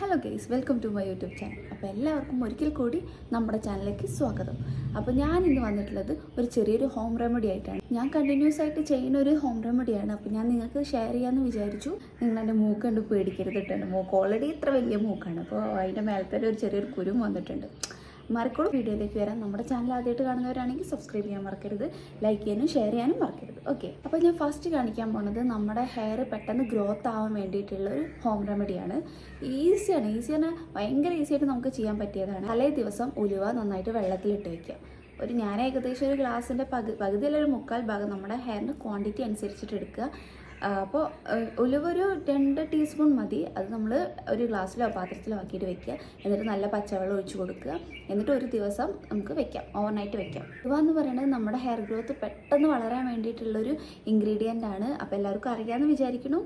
Hello guys welcome to my YouTube channel അപ്പോൾ എല്ലാവർക്കും ഒരിക്കൽ കൂടി നമ്മുടെ ചാനലിലേക്ക് സ്വാഗതം. അപ്പോൾ ഞാൻ ഇന്ന് വന്നിട്ടുള്ളത് ഒരു ചെറിയൊരു ഹോം റെമഡി ആയിട്ടാണ്. ഞാൻ കണ്ടിന്യൂസ് ആയിട്ട് ചെയ്യുന്ന ഒരു ഹോം റെമഡിയാണ് അപ്പോൾ ഞാൻ നിങ്ങൾക്ക് ഷെയർ ചെയ്യാമെന്ന് വിചാരിച്ചു. നിങ്ങൾ എന്റെ മൂക്ക് കണ്ട് പേടിക്കരുത് ഇട്ടുണ്ട് മൂക്ക് ഓൾറെഡി ഇത്ര വലിയ മൂക്കാണ്. അപ്പോൾ അതിന്റെ മേലത്തെ ഒരു ചെറിയൊരു കുരും വന്നിട്ടുണ്ട്. മറക്കോളും വീഡിയോയിലേക്ക് വരാം. നമ്മുടെ ചാനൽ ആദ്യമായിട്ട് കാണുന്നവരാണെങ്കിൽ സബ്സ്ക്രൈബ് ചെയ്യാൻ മറക്കരുത്. ലൈക്ക് ചെയ്യാനും ഷെയർ ചെയ്യാനും മറക്കരുത്. ഓക്കെ അപ്പോൾ ഞാൻ ഫസ്റ്റ് കാണിക്കാൻ പോണത് നമ്മുടെ ഹെയർ പെട്ടെന്ന് ഗ്രോത്ത് ആവാൻ വേണ്ടിയിട്ടുള്ള ഒരു ഹോം റെമഡിയാണ് ഈസിയാണ് ഈസിയാണ് ഭയങ്കര ഈസി ആയിട്ട് നമുക്ക് ചെയ്യാൻ പറ്റിയതാണ്. തലേ ദിവസം ഉലുവ നന്നായിട്ട് വെള്ളത്തിലിട്ട് വയ്ക്കുക ഒരു ഞാൻ ഏകദേശം ഒരു ഗ്ലാസിന്റെ പകു പകുതിയിലൊരു മുക്കാൽ ഭാഗം നമ്മുടെ ഹെയറിന്റെ ക്വാണ്ടിറ്റി അനുസരിച്ചിട്ട് എടുക്കുക. അപ്പോൾ ഉലുവ ഒരു രണ്ട് ടീസ്പൂൺ മതി. അത് നമ്മൾ ഒരു ഗ്ലാസ്സിലോ പാത്രത്തിലോ ആക്കിയിട്ട് വെക്കുക. എന്നിട്ട് നല്ല പച്ചവെള്ളം ഒഴിച്ച് കൊടുക്കുക. എന്നിട്ട് ഒരു ദിവസം നമുക്ക് വെക്കാം. ഓവർനൈറ്റ് വെക്കാം. ഉലുവ എന്ന് പറയുന്നത് നമ്മുടെ ഹെയർ ഗ്രോത്ത് പെട്ടെന്ന് വളരാൻ വേണ്ടിയിട്ടുള്ളൊരു ഇൻഗ്രീഡിയന്റ് ആണ്. അപ്പോൾ എല്ലാവർക്കും അറിയാമെന്ന് വിചാരിക്കുന്നു.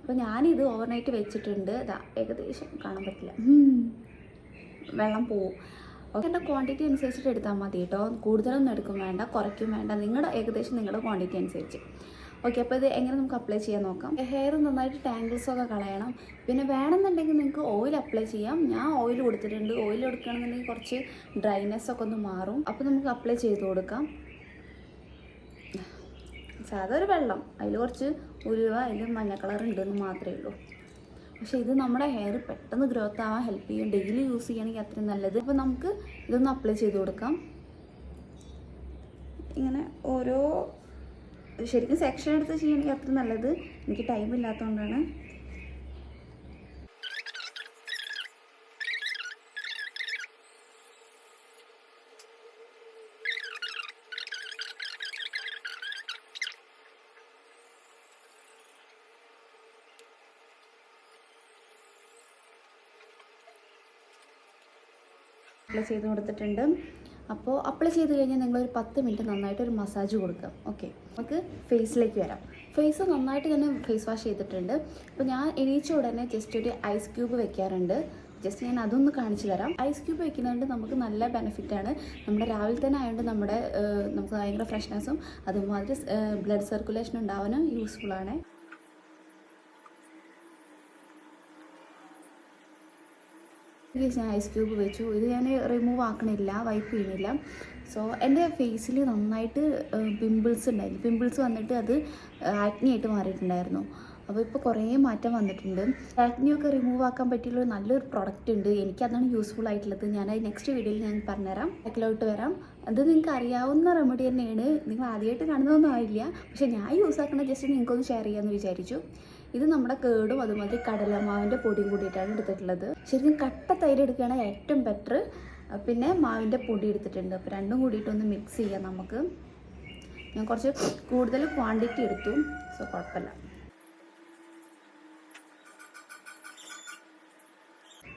അപ്പോൾ ഞാനിത് ഓവർനൈറ്റ് വെച്ചിട്ടുണ്ട്. ഇതാ ഏകദേശം കാണാൻ പറ്റില്ല. വെള്ളം പോവും. എന്റെ ക്വാണ്ടിറ്റി അനുസരിച്ചിട്ട് എടുത്താൽ മതി കേട്ടോ. കൂടുതലൊന്നും എടുക്കും വേണ്ട കുറയ്ക്കും വേണ്ട. നിങ്ങളുടെ ഏകദേശം നിങ്ങളുടെ ക്വാണ്ടിറ്റി അനുസരിച്ച്. ഓക്കെ അപ്പോൾ ഇത് എങ്ങനെ നമുക്ക് അപ്ലൈ ചെയ്യാൻ നോക്കാം? ഹെയർ നന്നായിട്ട് ടാങ്കിൾസ് ഒക്കെ കളയണം. പിന്നെ വേണമെന്നുണ്ടെങ്കിൽ നിങ്ങൾക്ക് ഓയിൽ അപ്ലൈ ചെയ്യാം. ഞാൻ ഓയിൽ കൊടുത്തിട്ടുണ്ട്. ഓയിൽ കൊടുക്കുകയാണെന്നുണ്ടെങ്കിൽ കുറച്ച് ഡ്രൈനെസ് ഒക്കെ ഒന്ന് മാറും. അപ്പോൾ നമുക്ക് അപ്ലൈ ചെയ്ത് കൊടുക്കാം. സാധാ ഒരു വെള്ളം. അതിൽ കുറച്ച് ഉലുവ അതിൽ മഞ്ഞ കളർ ഉണ്ടെന്ന് മാത്രമേ ഉള്ളൂ. പക്ഷേ ഇത് നമ്മുടെ ഹെയർ പെട്ടെന്ന് ഗ്രോത്ത് ആവാൻ ഹെൽപ്പ് ചെയ്യും. ഡെയിലി യൂസ് ചെയ്യുകയാണെങ്കിൽ അത്രയും നല്ലത്. അപ്പോൾ നമുക്ക് ഇതൊന്ന് അപ്ലൈ ചെയ്ത് കൊടുക്കാം. ഇങ്ങനെ ഓരോ ശരിക്കും സെക്ഷൻ എടുത്ത് ചെയ്യണമെങ്കിൽ അത്ര നല്ലത് എനിക്ക് ടൈം ഇല്ലാത്തതുകൊണ്ടാണ് അപ്ലൈ ചെയ്ത് കൊടുത്തിട്ടുണ്ട്. അപ്പോൾ അപ്ലൈ ചെയ്ത് കഴിഞ്ഞാൽ നിങ്ങളൊരു പത്ത് മിനിറ്റ് നന്നായിട്ട് ഒരു മസാജ് കൊടുക്കുക. ഓക്കെ നമുക്ക് ഫേസിലേക്ക് വരാം. ഫേസ് നന്നായിട്ട് തന്നെ ഫേസ് വാഷ് ചെയ്തിട്ടുണ്ട്. അപ്പോൾ ഞാൻ എണീച്ച ഉടനെ ജസ്റ്റ് ഒരു ഐസ് ക്യൂബ് വെക്കാറുണ്ട്. ജസ്റ്റ് ഞാൻ അതൊന്ന് കാണിച്ചു തരാം. ഐസ് ക്യൂബ് വെക്കുന്നതുകൊണ്ട് നമുക്ക് നല്ല ബെനിഫിറ്റാണ് നമ്മുടെ രാവിലെ തന്നെ ആയതുകൊണ്ട് നമ്മുടെ നമുക്ക് ഭയങ്കര ഫ്രഷ്നെസ്സും അതുമാതിരി ബ്ലഡ് സർക്കുലേഷൻ ഉണ്ടാവാനും യൂസ്ഫുള്ളാണ് ഗൈസ് ഞാൻ ഐസ് ക്യൂബ് വെച്ചു. ഇത് ഞാൻ റിമൂവ് ആക്കണില്ല വൈപ്പ് ചെയ്യുന്നില്ല. സോ എന്റെ ഫേസിൽ നന്നായിട്ട് പിമ്പിൾസ് ഉണ്ടായിരുന്നു. പിമ്പിൾസ് വന്നിട്ട് അത് ആക്നി ആയിട്ട് മാറിയിട്ടുണ്ടായിരുന്നു. അപ്പോൾ ഇപ്പോൾ കുറേ മാറ്റം വന്നിട്ടുണ്ട്. ആക്നിയൊക്കെ റിമൂവ് ആക്കാൻ പറ്റിയുള്ള നല്ലൊരു പ്രൊഡക്റ്റ് ഉണ്ട്. എനിക്കതാണ് യൂസ്ഫുൾ ആയിട്ടുള്ളത്. ഞാൻ അത് നെക്സ്റ്റ് വീഡിയോയിൽ ഞാൻ പറഞ്ഞുതരാം. ബാക്കിലോട്ട് വരാം. അത് നിങ്ങൾക്ക് അറിയാവുന്ന റെമഡി തന്നെയാണ്. നിങ്ങൾ ആദ്യമായിട്ട് കാണുന്നതൊന്നും ആയില്ല. പക്ഷേ ഞാൻ യൂസ് ആക്കുന്ന ജസ്റ്റ് നിങ്ങൾക്കൊന്ന് ഷെയർ ചെയ്യാമെന്ന് വിചാരിച്ചു. ഇത് നമ്മുടെ കേടും അതുമാതിരി കടലമാവിന്റെ പൊടിയും കൂടിയിട്ടാണ് എടുത്തിട്ടുള്ളത്. ശരിക്കും കട്ട തൈര് എടുക്കുകയാണെങ്കിൽ ഏറ്റവും ബെറ്റർ പിന്നെ മാവിന്റെ പൊടി എടുത്തിട്ടുണ്ട്. അപ്പോൾ രണ്ടും കൂടിയിട്ടൊന്ന് മിക്സ് ചെയ്യാം നമുക്ക്. ഞാൻ കുറച്ച് കൂടുതൽ ക്വാണ്ടിറ്റി എടുത്തു. സോ കുഴപ്പമില്ല.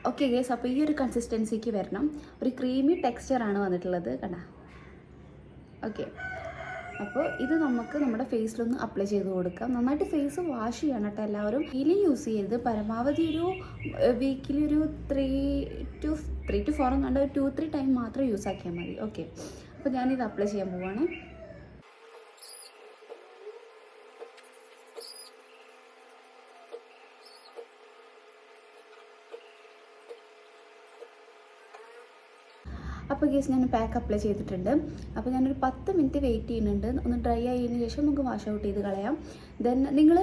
ഓക്കെ ഗേസ് അപ്പോൾ ഈ ഒരു കൺസിസ്റ്റൻസിക്ക് വരണം. ഒരു ക്രീമി ടെക്സ്ചറാണ് വന്നിട്ടുള്ളത്. കണ്ട? ഓക്കെ അപ്പോൾ ഇത് നമുക്ക് നമ്മുടെ ഫേസിലൊന്ന് അപ്ലൈ ചെയ്ത് കൊടുക്കാം. നന്നായിട്ട് ഫേസ് വാഷ് ചെയ്യണം കേട്ടോ എല്ലാവരും. ഇനി യൂസ് ചെയ്യരുത്. പരമാവധി ഒരു വീക്കിലി ഒരു three two three two four ഒരു ടു ത്രീ ടൈം മാത്രം യൂസ് ആക്കിയാൽ മതി. ഓക്കെ അപ്പോൾ ഞാനിത് അപ്ലൈ ചെയ്യാൻ പോവാണ്. അപ്പോൾ ഗേസ് ഞാൻ പാക്ക് അപ്ലൈ ചെയ്തിട്ടുണ്ട്. അപ്പോൾ ഞാനൊരു പത്ത് മിനിറ്റ് വെയിറ്റ് ചെയ്യുന്നുണ്ട്. ഒന്ന് ഡ്രൈ ആയതിനു ശേഷം നമുക്ക് വാഷ് ഔട്ട് ചെയ്ത് കളയാം. ദെൻ നിങ്ങൾ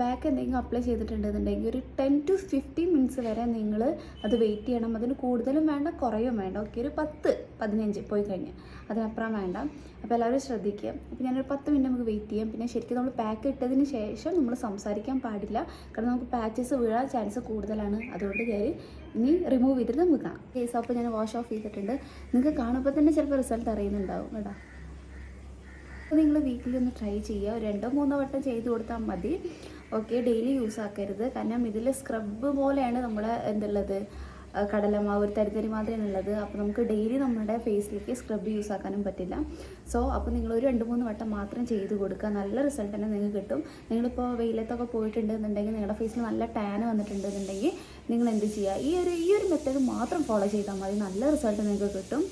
പാക്ക് എന്തെങ്കിലും അപ്ലൈ ചെയ്തിട്ടുണ്ടെന്നുണ്ടെങ്കിൽ ഒരു ടെൻ ടു ഫിഫ്റ്റീൻ മിനിറ്റ്സ് വരെ നിങ്ങൾ അത് വെയിറ്റ് ചെയ്യണം. അതിന് കൂടുതലും വേണ്ട കുറയും വേണ്ട. ഓക്കെ ഒരു പത്ത്. പതിനഞ്ച് പോയി കഴിഞ്ഞ്. അതിനപ്പുറം വേണ്ട. അപ്പോൾ എല്ലാവരും ശ്രദ്ധിക്കുക. അപ്പോൾ ഞാനൊരു പത്ത് മിനിറ്റ് നമുക്ക് വെയിറ്റ് ചെയ്യാം. പിന്നെ ശരിക്കും നമ്മൾ പാക്ക് ഇട്ടതിന് ശേഷം നമ്മൾ സംസാരിക്കാൻ പാടില്ല. കാരണം നമുക്ക് പാച്ചസ് വീഴാൻ ചാൻസ് കൂടുതലാണ്. അതുകൊണ്ട് കയറി ഇനി റിമൂവ് ചെയ്തിട്ട് നമുക്ക് കാണാം. കേസ് അപ്പോൾ ഞാൻ വാഷ് ഓഫ് ചെയ്തിട്ടുണ്ട്. നിങ്ങൾക്ക് കാണുമ്പോൾ തന്നെ ചിലപ്പോൾ റിസൾട്ട് അറിയുന്നുണ്ടാവും കേട്ടോ. അപ്പോൾ നിങ്ങൾ വീക്കിലി ഒന്ന് ട്രൈ ചെയ്യുക. രണ്ടോ മൂന്നോ വട്ടം ചെയ്ത് കൊടുത്താൽ മതി. ഓക്കെ ഡെയിലി യൂസ് ആക്കരുത്. കാരണം ഇതിൽ സ്ക്രബ് പോലെയാണ് നമ്മൾ എന്തുള്ളത്? കടലമാവ് ഒരു തരിതരി മാത്രമേ ഉള്ളത് അപ്പോൾ നമുക്ക് ഡെയിലി നമ്മുടെ ഫേസിലേക്ക് സ്ക്രബ് യൂസ് ആക്കാനും പറ്റില്ല. സോ അപ്പോൾ നിങ്ങൾ ഒരു രണ്ട് മൂന്ന് വട്ടം മാത്രം ചെയ്ത് കൊടുക്കുക. നല്ല റിസൾട്ട് തന്നെ നിങ്ങൾക്ക് കിട്ടും. നിങ്ങളിപ്പോൾ വെയിലത്തൊക്കെ പോയിട്ടുണ്ട് എന്നുണ്ടെങ്കിൽ നിങ്ങളുടെ ഫേസിൽ നല്ല ടാൻ വന്നിട്ടുണ്ടെന്നുണ്ടെങ്കിൽ നിങ്ങൾ എന്ത് ചെയ്യുക? ഈ ഒരു ഈ ഒരു മെത്തേഡ് മാത്രം ഫോളോ ചെയ്താൽ മതി. നല്ല റിസൾട്ട് നിങ്ങൾക്ക് കിട്ടും.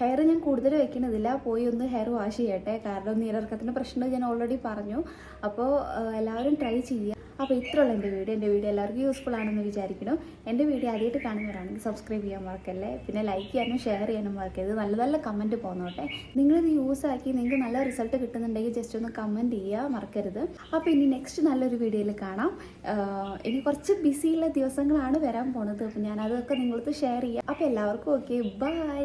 ഹെയർ ഞാൻ കൂടുതൽ വെക്കണതില്ല. പോയി ഒന്ന് ഹെയർ വാഷ് ചെയ്യട്ടെ. കാരണം നീരിറക്കത്തിന്റെ പ്രശ്നം ഞാൻ ഓൾറെഡി പറഞ്ഞു. അപ്പോൾ എല്ലാവരും ട്രൈ ചെയ്യുക. അപ്പോൾ ഇത്രയുള്ള എന്റെ വീഡിയോ. എന്റെ വീഡിയോ എല്ലാവർക്കും യൂസ്ഫുൾ ആണെന്ന് വിചാരിക്കണം എന്റെ വീഡിയോ ആദ്യമായിട്ട് കാണുന്നവരാണെങ്കിൽ സബ്സ്ക്രൈബ് ചെയ്യാൻ മറക്കല്ലേ? പിന്നെ ലൈക്ക് ചെയ്യാനും ഷെയർ ചെയ്യാനും മറക്കരുത്. നല്ല നല്ല കമന്റ് പോന്നോട്ടെ. നിങ്ങളിത് യൂസ് ആക്കി നിങ്ങൾക്ക് നല്ല റിസൾട്ട് കിട്ടുന്നുണ്ടെങ്കിൽ ജസ്റ്റ് ഒന്ന് കമന്റ് ചെയ്യുക മറക്കരുത്. അപ്പോൾ ഇനി നെക്സ്റ്റ് നല്ലൊരു വീഡിയോയിൽ കാണാം. ഇനി കുറച്ച് ബിസിയുള്ള ദിവസങ്ങളാണ് വരാൻ പോണത്. അപ്പോൾ ഞാൻ അതൊക്കെ നിങ്ങൾക്ക് ഷെയർ ചെയ്യാം. അപ്പോൾ എല്ലാവർക്കും ഓക്കെ ബൈ